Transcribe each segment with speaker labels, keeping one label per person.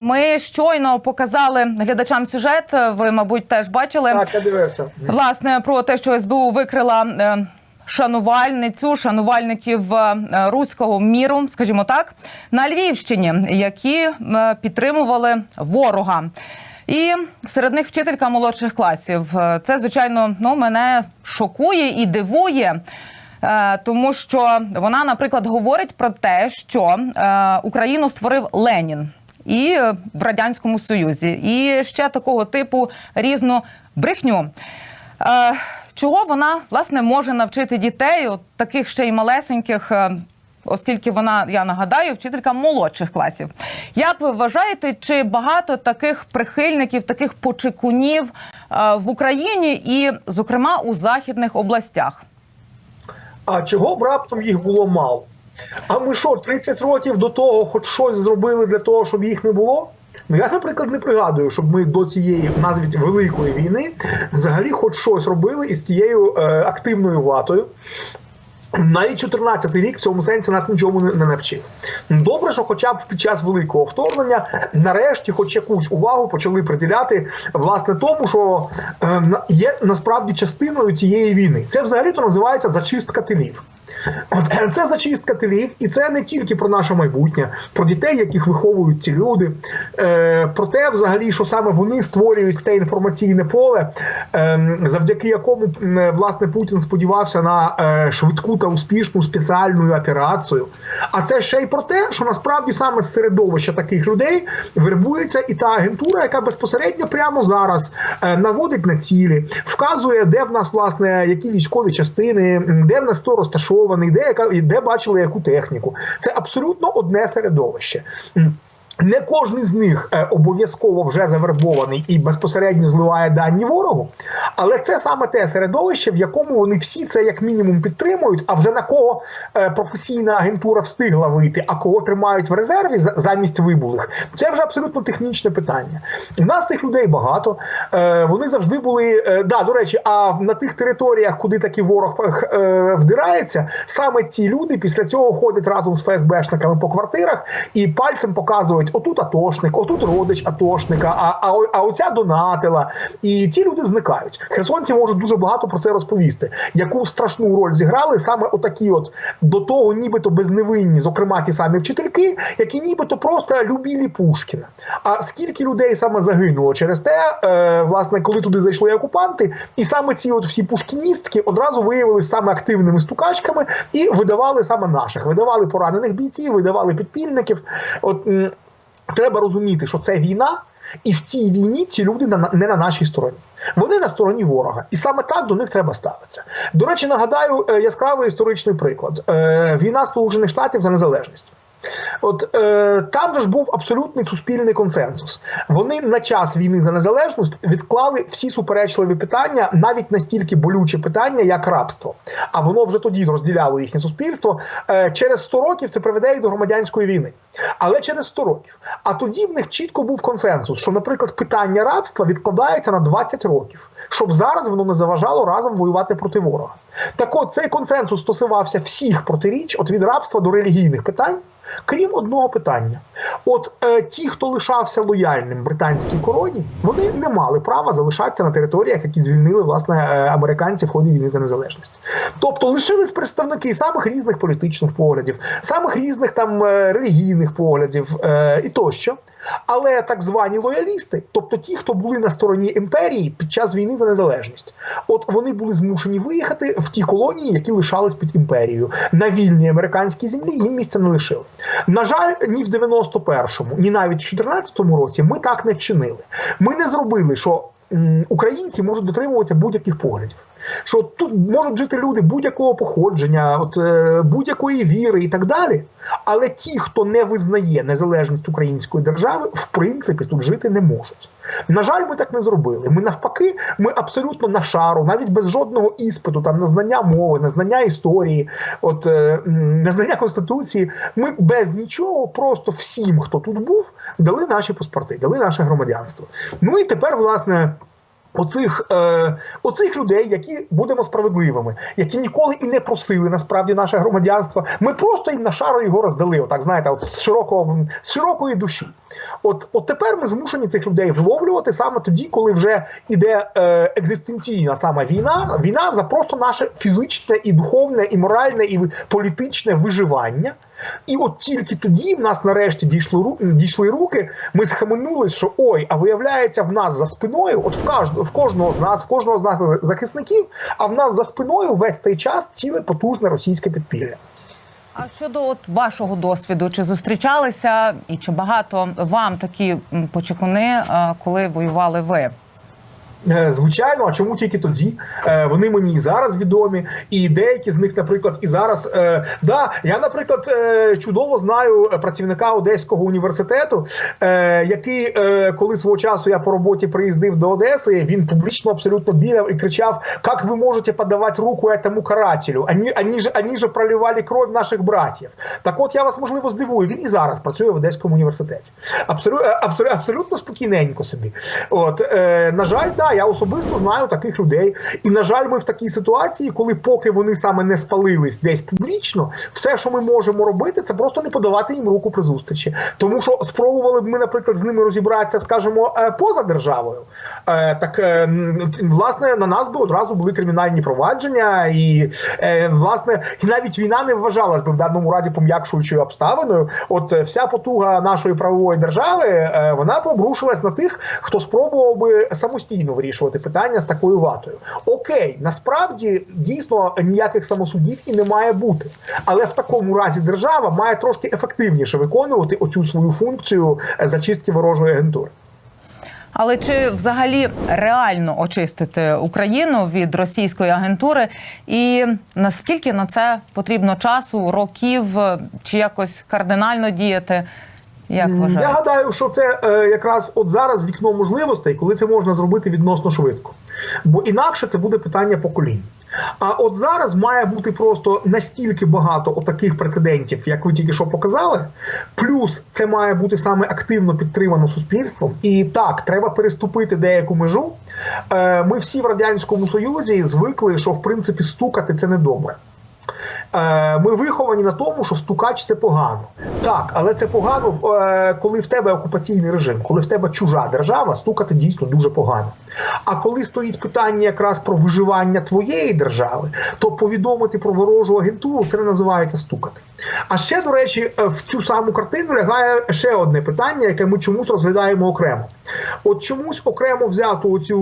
Speaker 1: Ми щойно показали глядачам сюжет. Ви, мабуть, теж бачили
Speaker 2: Так, я дивився.
Speaker 1: власне про те, що СБУ викрила е, шанувальницю, шанувальників е, руського міру, скажімо так, на Львівщині, які е, підтримували ворога. І серед них вчителька молодших класів. Це звичайно ну мене шокує і дивує. Тому що вона, наприклад, говорить про те, що Україну створив Ленін і е, в радянському союзі, і ще такого типу різну брехню. Е, Чого вона власне може навчити дітей, от таких ще й малесеньких, е, оскільки вона, я нагадаю, вчителька молодших класів. Як ви вважаєте, чи багато таких прихильників, таких почекунів в Україні і, зокрема, у західних областях?
Speaker 2: А чого б раптом їх було мало? А ми що, 30 років до того, хоч щось зробили для того, щоб їх не було? Ну я, наприклад, не пригадую, щоб ми до цієї назвіть великої війни взагалі хоч щось робили із тією е, активною владою. Навіть 14-й рік в цьому сенсі нас нічому не навчив. Добре, що хоча б під час великого вторгнення, нарешті, хоч якусь увагу почали приділяти власне тому, що е, є насправді частиною цієї війни. Це взагалі то називається зачистка тилів. Е, це зачистка тилів, і це не тільки про наше майбутнє, про дітей, яких виховують ці люди, е, про те, взагалі, що саме вони створюють те інформаційне поле, е, завдяки якому е, власне Путін сподівався на швидку та успішну спеціальну операцію. А це ще й про те, що насправді саме з середовища таких людей вербується і та агентура, яка безпосередньо прямо зараз наводить на цілі, вказує, де в нас власне які військові частини, де в нас хто розташований, де яка де бачили яку техніку. Це абсолютно одне середовище. Не кожен з них е, обов'язково вже завербований і безпосередньо зливає дані ворогу, але це саме те середовище, в якому вони всі це як мінімум підтримують. А вже на кого е, професійна агентура встигла вийти, а кого тримають в резерві замість вибулих, це вже абсолютно технічне питання. У нас цих людей багато. Е, Вони завжди були. Да, до речі, а на тих територіях, куди такий ворог вдирається, саме ці люди після цього ходять разом з ФСБшниками по квартирах і пальцем показують: отут атошник, отут родич атошника, а, а, а оця донатила. І ті люди зникають. Херсонці можуть дуже багато про це розповісти. Яку страшну роль зіграли саме отакі, от до того, нібито безневинні, зокрема ті самі вчительки, які нібито просто любілі Пушкіна. А скільки людей саме загинуло через те, е, власне, коли туди зайшли окупанти, і саме ці от всі пушкіністки одразу виявилися саме активними стукачками і видавали саме наших, видавали поранених бійців, видавали підпільників. От треба розуміти, що це війна, і в цій війні ці люди не на нашій стороні. Вони на стороні ворога, і саме так до них треба ставитися. До речі, нагадаю е, яскравий історичний приклад: Е, війна Сполучених Штатів за незалежність. От е, там же ж був абсолютний суспільний консенсус. Вони на час війни за незалежність відклали всі суперечливі питання, навіть настільки болючі питання, як рабство. А воно вже тоді розділяло їхнє суспільство. Е, через 100 років це приведе і до громадянської війни. Але через 100 років. А тоді в них чітко був консенсус, що, наприклад, питання рабства відкладається на 20 років, щоб зараз воно не заважало разом воювати проти ворога. Так от цей консенсус стосувався всіх протиріч, от від рабства до релігійних питань. Крім одного питання: от е, ті, хто лишався лояльним британській короні, вони не мали права залишатися на територіях, які звільнили власне е, американці в ході війни за незалежність. Тобто лишились представники самих різних політичних поглядів, самих різних там е, релігійних поглядів е, і тощо. Але так звані лоялісти, тобто ті, хто були на стороні імперії під час війни за незалежність, от вони були змушені виїхати в ті колонії, які лишались під імперією. На вільній американській землі їм місця не лишили. На жаль, ні в 91-му, ні навіть в 14-му році ми так не вчинили. Ми не зробили, що українці можуть дотримуватися будь-яких поглядів. Що тут можуть жити люди будь-якого походження, от е, будь-якої віри і так далі. Але ті, хто не визнає незалежність української держави, в принципі тут жити не можуть. На жаль, ми так не зробили. Ми навпаки, ми абсолютно на шару, навіть без жодного іспиту, там на знання мови, на знання історії, от е, м, на знання конституції. Ми без нічого, просто всім, хто тут був, дали наші паспорти, дали наше громадянство. Ну і тепер, власне. Оцих, е, оцих людей, які будемо справедливими, які ніколи і не просили насправді наше громадянство. Ми просто їм на шару його роздали. Отак знаєте, от з широкого з широкої душі. От, от тепер ми змушені цих людей виловлювати саме тоді, коли вже іде е, екзистенційна саме війна. Війна за просто наше фізичне і духовне, і моральне, і політичне виживання. І от тільки тоді в нас нарешті дійшли дійшли руки. Ми схаменулись, що ой, а виявляється, в нас за спиною, от в кожного, в кожного з нас, в кожного з нас захисників, а в нас за спиною весь цей час ціле потужне російське підпілля.
Speaker 1: А щодо от вашого досвіду, чи зустрічалися і чи багато вам такі почекуни, коли воювали ви?
Speaker 2: Е, Звичайно, а чому тільки тоді? Е, Вони мені і зараз відомі, і деякі з них, наприклад, і зараз. Е, Да, я, наприклад, чудово знаю працівника Одеського університету, який, коли свого часу я по роботі приїздив до Одеси, він публічно абсолютно бігав і кричав: як ви можете подавати руку этому карателю? Ані, ані, ж, ані же проливали кров наших братів. Так от я вас можливо здивую. Він і зараз працює в Одеському університеті. Абсолютно, абсолютно, спокійненько собі. От, на жаль, да, я особисто знаю таких людей. І, на жаль, ми в такій ситуації, коли поки вони саме не спалились десь публічно, все, що ми можемо робити, це просто не подавати їм руку при зустрічі. Тому що спробували б ми, наприклад, з ними розібратися, скажімо, е, поза державою. Е, Так, е, власне, на нас би одразу були кримінальні провадження, і власне, і навіть війна не вважалась би в даному разі пом'якшуючою обставиною. От вся потуга нашої правової держави вона б обрушилась на тих, хто спробував би самостійно вирішувати питання з такою ватою. Окей, насправді дійсно ніяких самосудів і не має бути, але в такому разі держава має трошки ефективніше виконувати оцю свою функцію е, зачистки ворожої агентури.
Speaker 1: Але чи взагалі реально очистити Україну від російської агентури? І наскільки на це потрібно часу, років, е, чи якось кардинально діяти? Як
Speaker 2: Я гадаю, що це е, якраз от зараз вікно можливостей, коли це можна зробити відносно швидко. Бо інакше це буде питання поколінь. А от зараз має бути просто настільки багато отаких прецедентів, як ви тільки що показали. Плюс це має бути саме активно підтримано суспільством. І так, треба переступити деяку межу. Е, Ми всі в радянському союзі звикли, що в принципі стукати це не добре. Е, Ми виховані на тому, що стукач це погано. Так, але це погано, е, коли в тебе окупаційний режим, коли в тебе чужа держава, стукати дійсно дуже погано. А коли стоїть питання якраз про виживання твоєї держави, то повідомити про ворожу агентуру це не називається стукати. А ще, до речі, е, в цю саму картину лягає ще одне питання, яке ми чомусь розглядаємо окремо. От чомусь окремо взяту оцю,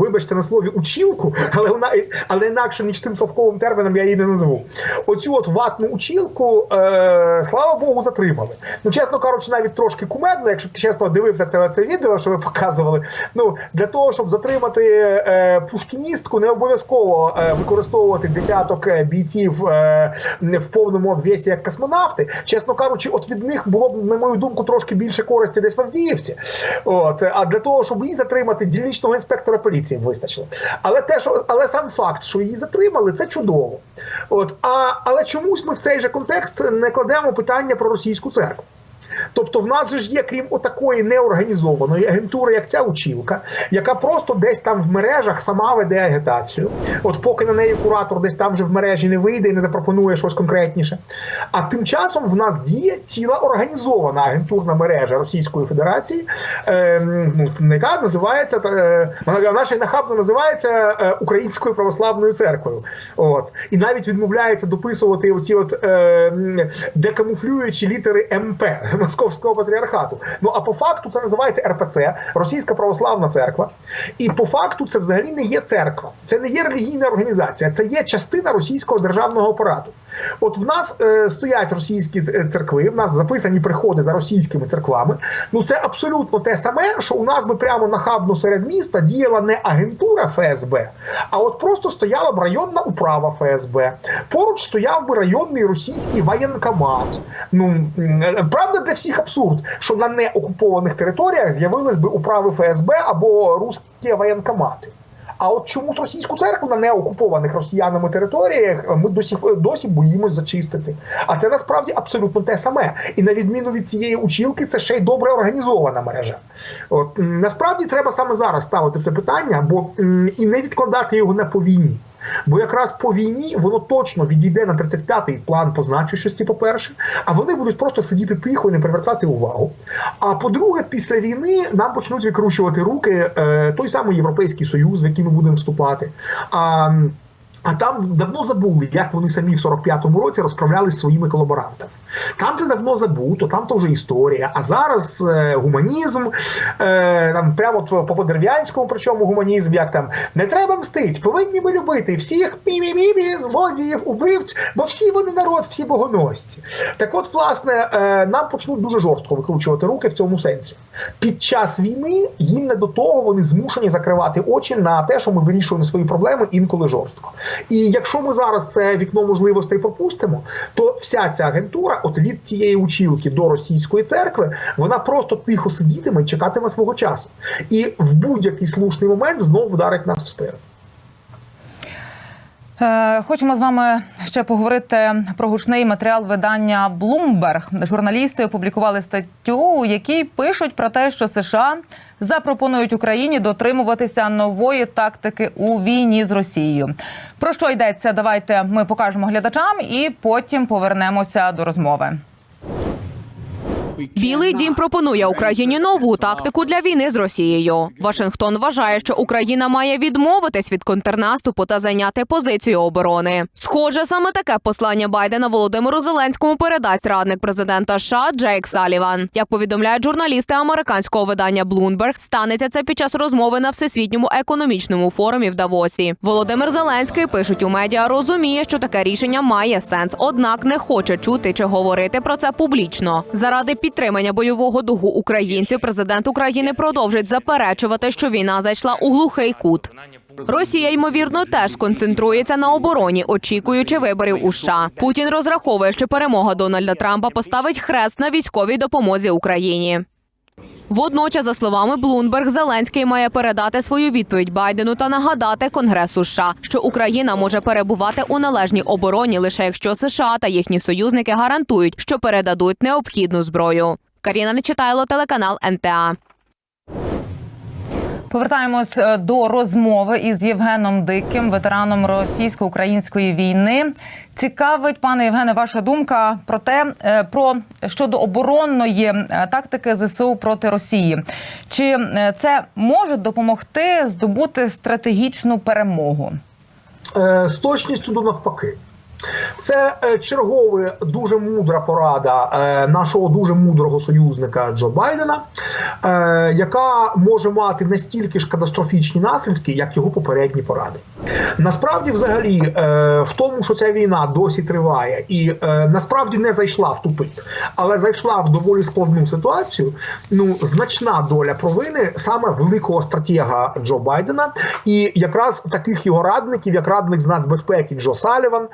Speaker 2: вибачте на слові, учілку, але вона але інакше ніж тим совковим терміном я її не назву. Оцю от ватну учілку, е, слава Богу, затримали. Ну, чесно кажучи, навіть трошки кумедно, якщо чесно дивився це, це відео, що ви показували. Ну для того, щоб затримати е, пушкіністку, не обов'язково е, використовувати десяток е, бійців е, в повному обвесі як космонавти. Чесно кажучи, от від них було б, на мою думку, трошки більше користі десь в Авдіївці. От а для того, щоб її затримати, дільничного інспектора поліції вистачило. Але те, що але сам факт, що її затримали, це чудово. От а але чомусь ми в цей же контекст не кладемо питання про російську церкву. Тобто, в нас же ж є, крім отакої неорганізованої агентури, як ця учілка, яка просто десь там в мережах сама веде агітацію. От поки на неї куратор десь там вже в мережі не вийде і не запропонує щось конкретніше. А тим часом в нас діє ціла організована агентурна мережа Російської Федерації, е, яка називається е, вона ще нахабно називається е, Українською православною церквою. От і навіть відмовляється дописувати оці от е, декамуфлюючі літери МП Московського патріархату. Ну а по факту це називається РПЦ, Російська Православна Церква. І по факту це взагалі не є церква, це не є релігійна організація, це є частина російського державного апарату. От в нас е, стоять російські е, церкви, в нас записані приходи за російськими церквами. Ну це абсолютно те саме, що у нас би прямо нахабно серед міста діяла не агентура ФСБ, а от просто стояла б районна управа ФСБ. Поруч стояв би районний російський воєнкомат. Ну е, правда для всіх абсурд, що на неокупованих територіях з'явились би управи ФСБ або русські воєнкомати. А от чомусь російську церкву на неокупованих росіянами територіях ми досі досі боїмось зачистити. А це насправді абсолютно те саме. І на відміну від цієї учілки, це ще й добре організована мережа. От насправді треба саме зараз ставити це питання, бо і не відкладати його на по війні. Бо якраз по війні воно точно відійде на 35-й план по значущості, по-перше, а вони будуть просто сидіти тихо і не привертати увагу. А по-друге, після війни нам почнуть викручувати руки е, той самий Європейський Союз, в який ми будемо вступати. А, а там давно забули, як вони самі в 45-му році розправляли зі своїми колаборантами. Там це давно забуто, там то вже історія. А зараз е, гуманізм, е, там прямо по подерев'янському, причому гуманізм, як там не треба мстить, повинні ми любити всіх мі-мі-мі, злодіїв, убивць, бо всі вони народ, всі богоносці. Так от, власне, е, нам почнуть дуже жорстко викручувати руки в цьому сенсі. Під час війни їм не до того вони змушені закривати очі на те, що ми вирішуємо свої проблеми інколи жорстко. І якщо ми зараз це вікно можливостей пропустимо, то вся ця агентура, от від тієї учілки до російської церкви, вона просто тихо сидітиме і чекатиме свого часу. І в будь-який слушний момент знову вдарить нас в спину.
Speaker 1: Е, Хочемо з вами ще поговорити про гучний матеріал видання Bloomberg. Журналісти опублікували статтю, у якій пишуть про те, що США запропонують Україні дотримуватися нової тактики у війні з Росією. Про що йдеться? Давайте ми покажемо глядачам і потім повернемося до розмови.
Speaker 3: Білий дім пропонує Україні нову тактику для війни з Росією. Вашингтон вважає, що Україна має відмовитись від контрнаступу та зайняти позицію оборони. Схоже, саме таке послання Байдена Володимиру Зеленському передасть радник президента США Джейк Саліван. Як повідомляють журналісти американського видання Bloomberg, станеться це під час розмови на всесвітньому економічному форумі в Давосі. Володимир Зеленський пишуть у медіа, розуміє, що таке рішення має сенс, однак не хоче чути чи говорити про це публічно. Заради підтримання бойового духу українців президент України продовжить заперечувати, що війна зайшла у глухий кут. Росія ймовірно теж сконцентрується на обороні, очікуючи виборів у США. Путін розраховує, що перемога Дональда Трампа поставить хрест на військовій допомозі Україні. Водночас, за словами Блумберг, Зеленський має передати свою відповідь Байдену та нагадати Конгресу США, що Україна може перебувати у належній обороні лише якщо США та їхні союзники гарантують, що передадуть необхідну зброю. Каріна Нечитайло, телеканал НТА.
Speaker 1: Повертаємось е, до розмови із Євгеном Диким, ветераном російсько-української війни. Цікавить, пане Євгене, ваша думка про те, е, про щодо оборонної е, тактики ЗСУ проти Росії. Чи е, це може допомогти здобути стратегічну перемогу?
Speaker 2: З точністю до навпаки. Це е, чергова дуже мудра порада е, нашого дуже мудрого союзника Джо Байдена, е, яка може мати настільки ж катастрофічні наслідки, як його попередні поради. Насправді, взагалі, в тому, що ця війна досі триває, і насправді не зайшла в тупик, але зайшла в доволі складну ситуацію. Ну, значна доля провини саме великого стратега Джо Байдена, і якраз таких його радників, як радник з нацбезпеки Джо Саліван,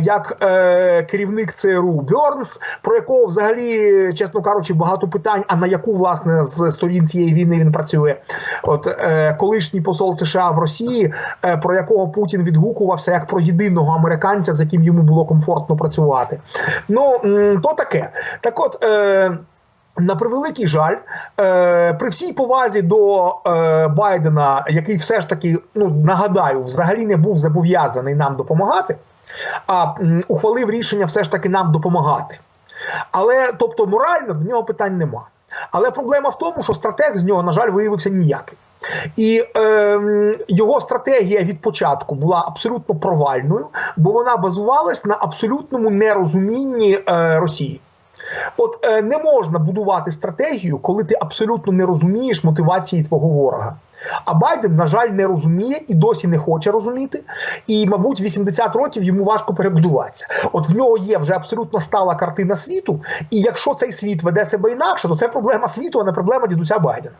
Speaker 2: як е, керівник ЦРУ Бьорнс, про якого взагалі, чесно кажучи, багато питань, а на яку власне з сторін цієї війни він працює. От е, колишній посол США в Росії, е, про якого Путін відгукувався як про єдиного американця, з яким йому було комфортно працювати. Ну то таке. Так, от. Е, на превеликий жаль, е, при всій повазі до е, Байдена, який все ж таки, ну нагадаю, взагалі не був зобов'язаний нам допомагати, а ухвалив рішення все ж таки нам допомагати. Але тобто морально до нього питань нема. Але проблема в тому, що стратег з нього, на жаль, виявився ніякий. І е, його стратегія від початку була абсолютно провальною, бо вона базувалась на абсолютному нерозумінні е, Росії. От е, не можна будувати стратегію, коли ти абсолютно не розумієш мотивації твого ворога. А Байден, на жаль, не розуміє і досі не хоче розуміти. І, мабуть, 80 років йому важко перебудуватися. От в нього є вже абсолютно стала картина світу. І якщо цей світ веде себе інакше, то це проблема світу, а не проблема дідуся Байдена.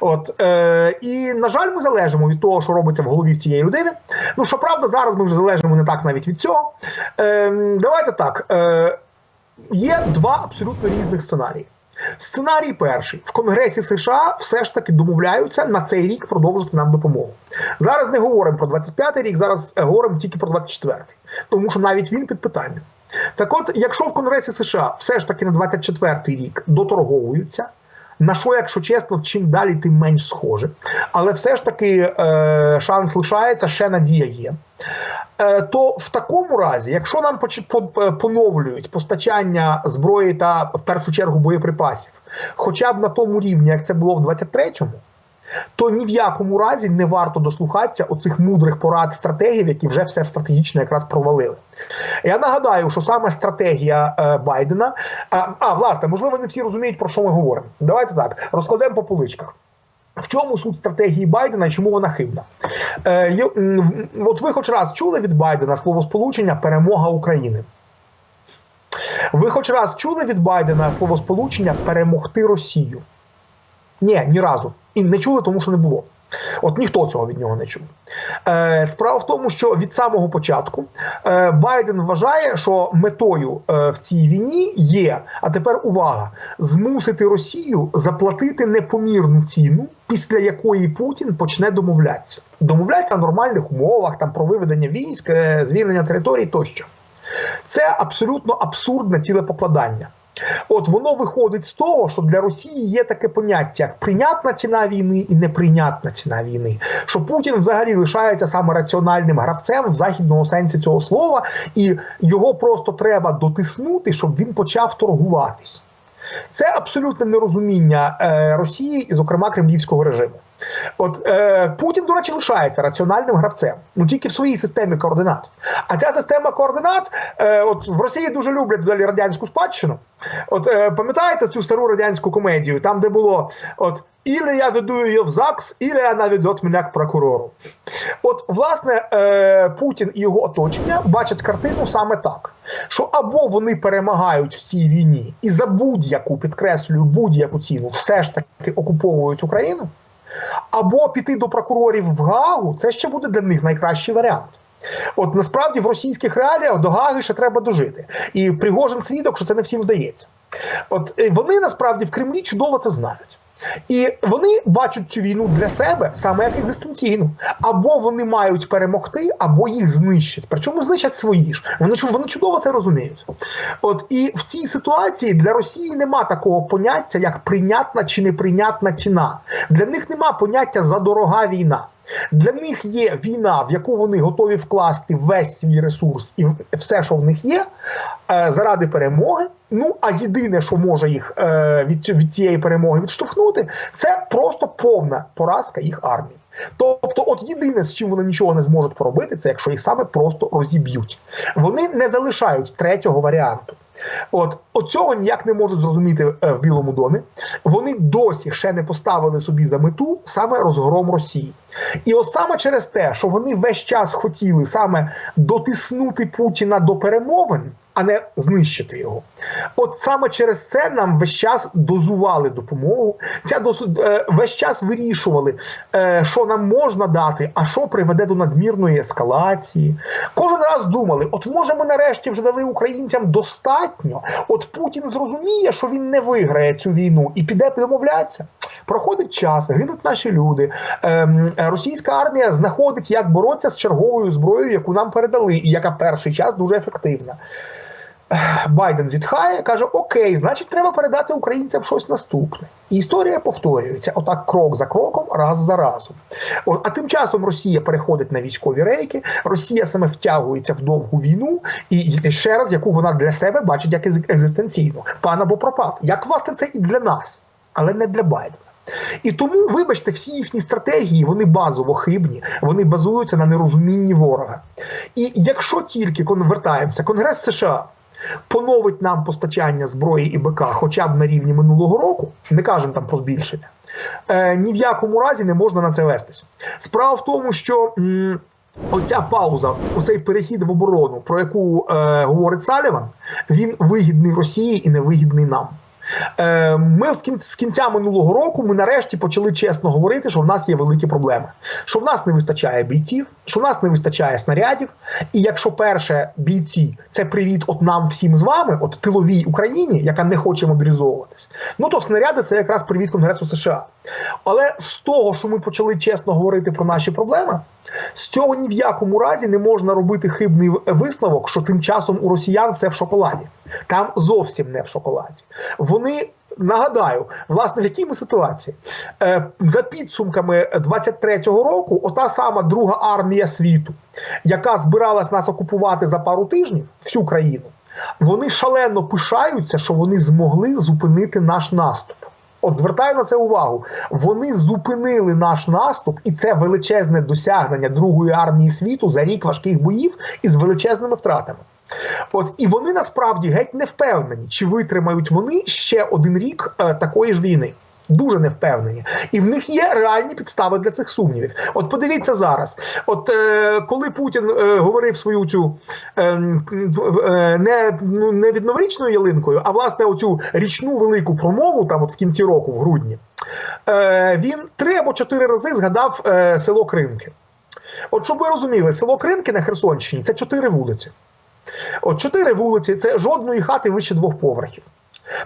Speaker 2: От е, і на жаль, ми залежимо від того, що робиться в голові цієї людини. Ну щоправда, зараз ми вже залежимо не так навіть від цього. Е, давайте так. Е, Є два абсолютно різних сценарії. Сценарій перший в Конгресі США все ж таки домовляються на цей рік продовжити нам допомогу. Зараз не говоримо про 25-й рік, зараз е, говоримо тільки про 24-й, тому що навіть він під питанням. Так от, якщо в Конгресі США все ж таки на 24-й рік доторговуються, на що, якщо чесно, чим далі, тим менш схоже. Але все ж таки е, шанс лишається, ще надія є. Е, то в такому разі, якщо нам е, поновлюють постачання зброї та в першу чергу боєприпасів, хоча б на тому рівні, як це було в 23-му, то ні в якому разі не варто дослухатися оцих мудрих порад стратегів, які вже все стратегічно якраз провалили. Я нагадаю, що саме стратегія е, Байдена. А, а власне, можливо, не всі розуміють, про що ми говоримо. Давайте так розкладемо по поличках. В чому суть стратегії Байдена і чому вона хибна? Е, от ви хоч раз чули від Байдена словосполучення перемога України? Ви хоч раз чули від Байдена словосполучення перемогти Росію? Ні, ні разу. І не чули, тому що не було. От ніхто цього від нього не чув. Е, справа в тому, що від самого початку е, Байден вважає, що метою е, в цій війні є, а тепер увага, змусити Росію заплатити непомірну ціну, після якої Путін почне домовлятися. Домовлятися на нормальних умовах, там про виведення військ, е, звільнення територій тощо. Це абсолютно абсурдне ціле покладання. От воно виходить з того, що для Росії є таке поняття як прийнятна ціна війни і неприйнятна ціна війни. Що Путін взагалі лишається саме раціональним гравцем в західному сенсі цього слова, і його просто треба дотиснути, щоб він почав торгуватись. Це абсолютне нерозуміння е, Росії і, зокрема, кремлівського режиму. От е, Путін, до речі, лишається раціональним гравцем, ну тільки в своїй системі координат. А ця система координат, е, от в Росії дуже люблять взагалі радянську спадщину. От е, пам'ятаєте цю стару радянську комедію, там де було от. Ілі я веду її в ЗАГС, ілі вона веде мене к прокурору. От, власне, е, Путін і його оточення бачать картину саме так: що або вони перемагають в цій війні і за будь-яку підкреслюю будь-яку ціну, все ж таки окуповують Україну, або піти до прокурорів в Гаагу, це ще буде для них найкращий варіант. От насправді в російських реаліях до Гаги ще треба дожити. І Пригожин свідок, що це не всім вдається. От е, вони насправді в Кремлі чудово це знають. І вони бачать цю війну для себе саме як екзистенційну. Або вони мають перемогти, або їх знищать. Причому знищать свої ж. Вони вони чудово це розуміють. От і в цій ситуації для Росії нема такого поняття, як прийнятна чи неприйнятна ціна. Для них нема поняття за дорога війна. Для них є війна, в яку вони готові вкласти весь свій ресурс і все, що в них є, е, заради перемоги. Ну а єдине, що може їх е, від, від цієї перемоги відштовхнути, це просто повна поразка їх армії. Тобто, от єдине, з чим вони нічого не зможуть поробити, це якщо їх саме просто розіб'ють. Вони не залишають третього варіанту. От оцього ніяк не можуть зрозуміти е, в Білому домі. Вони досі ще не поставили собі за мету саме розгром Росії. І от саме через те, що вони весь час хотіли саме дотиснути Путіна до перемовин, а не знищити його. От саме через це нам весь час дозували допомогу. Ця досу- е, весь час вирішували, е, що нам можна дати, а що приведе до надмірної ескалації. Кожен раз думали: от може ми нарешті вже дали українцям достатньо. От Путін зрозуміє, що він не виграє цю війну і піде домовлятися. Проходить час, гинуть наші люди. Ем, російська армія знаходить, як боротися з черговою зброєю, яку нам передали, і яка перший час дуже ефективна. Байден зітхає, каже: Окей, значить, треба передати українцям щось наступне. І історія повторюється отак, крок за кроком, раз за разом. А тим часом Росія переходить на військові рейки, Росія саме втягується в довгу війну, і ще раз, яку вона для себе бачить як екз- екзистенційну. Пан або пропав. Як власне це і для нас, але не для Байдена. І тому, вибачте, всі їхні стратегії вони базово хибні, вони базуються на нерозумінні ворога. І якщо тільки конвертаємося, Конгрес США поновить нам постачання зброї і БК хоча б на рівні минулого року, не кажемо там про збільшення, е, ні в якому разі не можна на це вестися. Справа в тому, що. м, Оця пауза, оцей перехід в оборону, про яку е, говорить Саліван, він вигідний Росії і не вигідний нам. Е, Ми в кінці, з кінця минулого року ми нарешті почали чесно говорити, що в нас є великі проблеми. Що в нас не вистачає бійців, що в нас не вистачає снарядів. І якщо перше бійці це привіт от нам всім з вами, от тиловій Україні, яка не хоче мобілізовуватись, ну то снаряди це якраз привіт Конгресу США. Але з того, що ми почали чесно говорити про наші проблеми, з цього ні в якому разі не можна робити хибний висновок, що тим часом у росіян все в шоколаді. Там зовсім не в шоколаді. Вони. Нагадаю, власне, в якій ми ситуації е, за підсумками 23-го року, ота сама друга армія світу, яка збиралась нас окупувати за пару тижнів всю країну, вони шалено пишаються, що вони змогли зупинити наш наступ. От звертаю на це увагу. Вони зупинили наш наступ, і це величезне досягнення Другої армії світу за рік важких боїв із величезними втратами. От і вони насправді геть не впевнені, чи витримають вони ще один рік е, такої ж війни. Дуже не впевнені, і в них є реальні підстави для цих сумнівів. От подивіться зараз. От е, коли Путін е, говорив свою цю е, е, не, ну, не від новорічною ялинкою, а власне оцю річну велику промову, там от в кінці року, в грудні, е, він три або чотири рази згадав е, село Кримки. От щоб ви розуміли, село Кримки на Херсонщині це чотири вулиці. От чотири вулиці це жодної хати вище двох поверхів.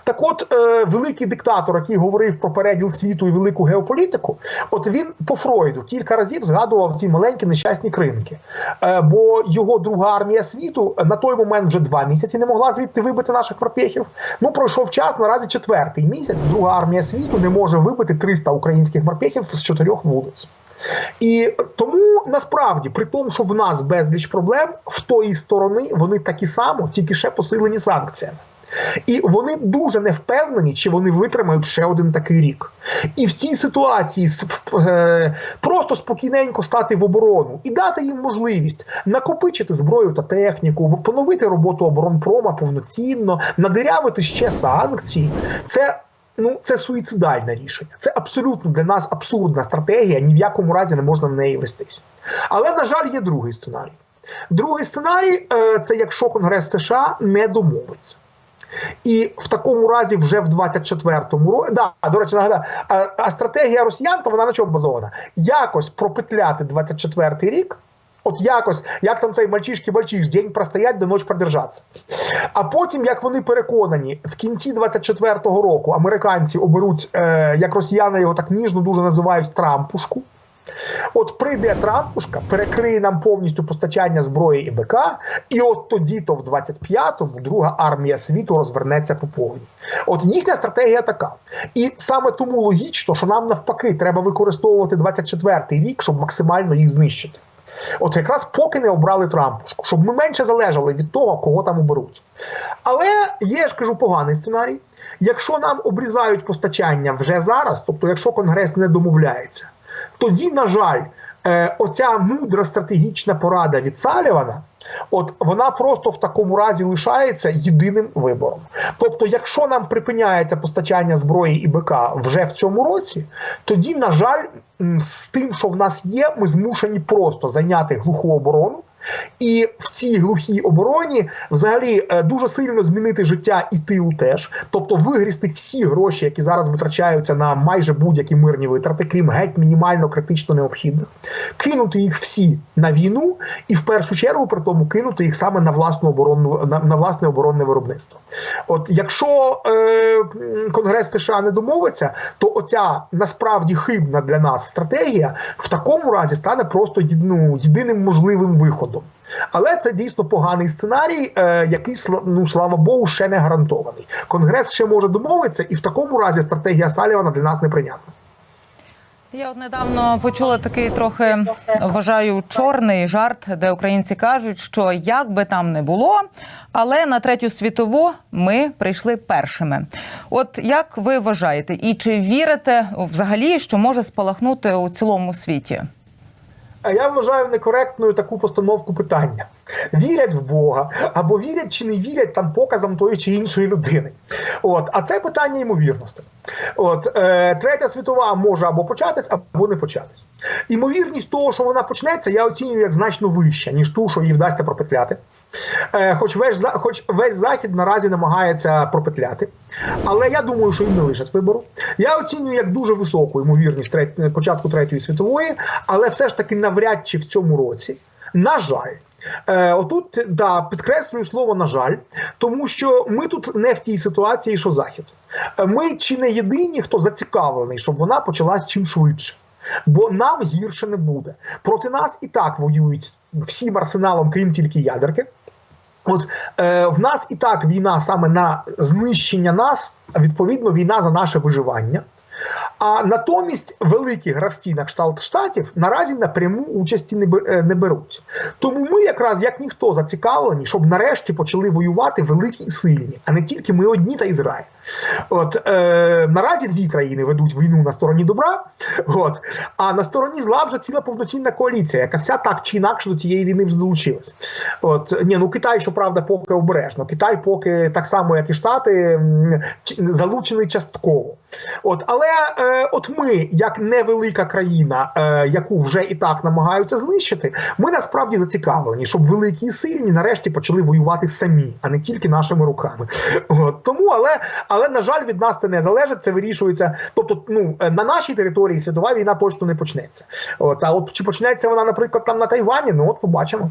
Speaker 2: Так от, е, великий диктатор, який говорив про переділ світу і велику геополітику, от він по Фройду кілька разів згадував ці маленькі нещасні кринки. Е, бо його друга армія світу на той момент вже два місяці не могла звідти вибити наших морпехів. Ну пройшов час. Наразі четвертий місяць. Друга армія світу не може вибити 300 українських морпехів з чотирьох вулиць. І тому насправді, при тому, що в нас безліч проблем, в тої сторони вони такі само, тільки ще посилені санкціями. І вони дуже не впевнені, чи вони витримають ще один такий рік. І в цій ситуації е, просто спокійненько стати в оборону і дати їм можливість накопичити зброю та техніку, поновити роботу оборонпрома повноцінно, надирявити ще санкції. Це ну це суїцидальне рішення. Це абсолютно для нас абсурдна стратегія. Ні в якому разі не можна на неї вестись. Але на жаль, є другий сценарій. Другий сценарій е, це якщо Конгрес США не домовиться. І в такому разі вже в 24-му році, да, до речі, нагадаю, а, а стратегія росіян, то вона на чому базована? Якось пропетляти 24-й рік, от якось, як там цей мальчишки мальчиш день простоять, до ночі продержатися. А потім, як вони переконані, в кінці 24-го року американці оберуть, е, як росіяни його так ніжно дуже називають, Трампушку. От прийде Трампушка, перекриє нам повністю постачання зброї і БК, і от тоді, то в 25-му, друга армія світу розвернеться по повній. От їхня стратегія така. І саме тому логічно, що нам навпаки треба використовувати 24-й рік, щоб максимально їх знищити. От якраз поки не обрали Трампушку, щоб ми менше залежали від того, кого там оберуть. Але є, ж кажу, поганий сценарій. Якщо нам обрізають постачання вже зараз, тобто якщо Конгрес не домовляється, тоді, на жаль, е, оця мудра стратегічна порада від Салівана, от вона просто в такому разі лишається єдиним вибором. Тобто, якщо нам припиняється постачання зброї і БК вже в цьому році, тоді, на жаль, з тим, що в нас є, ми змушені просто зайняти глуху оборону. І в цій глухій обороні взагалі е, дуже сильно змінити життя і тилу теж, тобто вигрізти всі гроші, які зараз витрачаються на майже будь-які мирні витрати, крім геть мінімально критично необхідних, кинути їх всі на війну, і в першу чергу при тому кинути їх саме на власну оборонну на, на власне оборонне виробництво. От якщо е, Конгрес США не домовиться, то оця насправді хибна для нас стратегія в такому разі стане просто ну, єдиним можливим виходом. Але це дійсно поганий сценарій, е, який ну слава Богу, ще не гарантований. Конгрес ще може домовитися, і в такому разі стратегія Салівана для нас неприйнятна.
Speaker 1: Я от недавно почула такий трохи вважаю чорний жарт, де українці кажуть, що як би там не було, але на третю світову ми прийшли першими. От як ви вважаєте, і чи вірите взагалі, що може спалахнути у цілому світі?
Speaker 2: Я вважаю некоректною таку постановку питання. вірять в Бога, або вірять чи не вірять там показам тої чи іншої людини. От, а це питання ймовірності. От е, третя світова може або початись, або не початись. Імовірність того, що вона почнеться, я оцінюю як значно вища, ніж ту, що їй вдасться пропетляти. Е, хоч весь хоч весь захід наразі намагається пропетляти, але я думаю, що їм не лишать вибору. Я оцінюю як дуже високу ймовірність трет- початку третьої світової, але все ж таки навряд чи в цьому році. На жаль. Е, отут да, підкреслюю слово на жаль, тому що ми тут не в тій ситуації, що захід. Е, Ми чи не єдині, хто зацікавлений, щоб вона почалась чим швидше. Бо нам гірше не буде. Проти нас і так воюють всім арсеналом, крім тільки ядерки. От е, в нас і так війна саме на знищення нас, а відповідно, війна за наше виживання. А натомість великі гравці на кшталт штатів наразі напряму участі не, е, беруть. Тому ми якраз як ніхто зацікавлені, щоб нарешті почали воювати великі і сильні, а не тільки ми одні та Ізраїль. От е, наразі дві країни ведуть війну на стороні добра, от, а на стороні зла вже ціла повноцінна коаліція, яка вся так чи інакше до цієї війни вже долучилась. От ні, ну Китай, щоправда, поки обережно. Китай, поки так само, як і Штати, залучений частково. От, але е, от ми, як невелика країна, е, яку вже і так намагаються знищити, ми насправді зацікавлені, щоб великі і сильні нарешті почали воювати самі, а не тільки нашими руками. От, тому, але, але на жаль, від нас це не залежить. Це вирішується. Тобто, ну е, на нашій території світова війна точно не почнеться. От а от чи почнеться вона, наприклад, там на Тайвані? Ну от побачимо.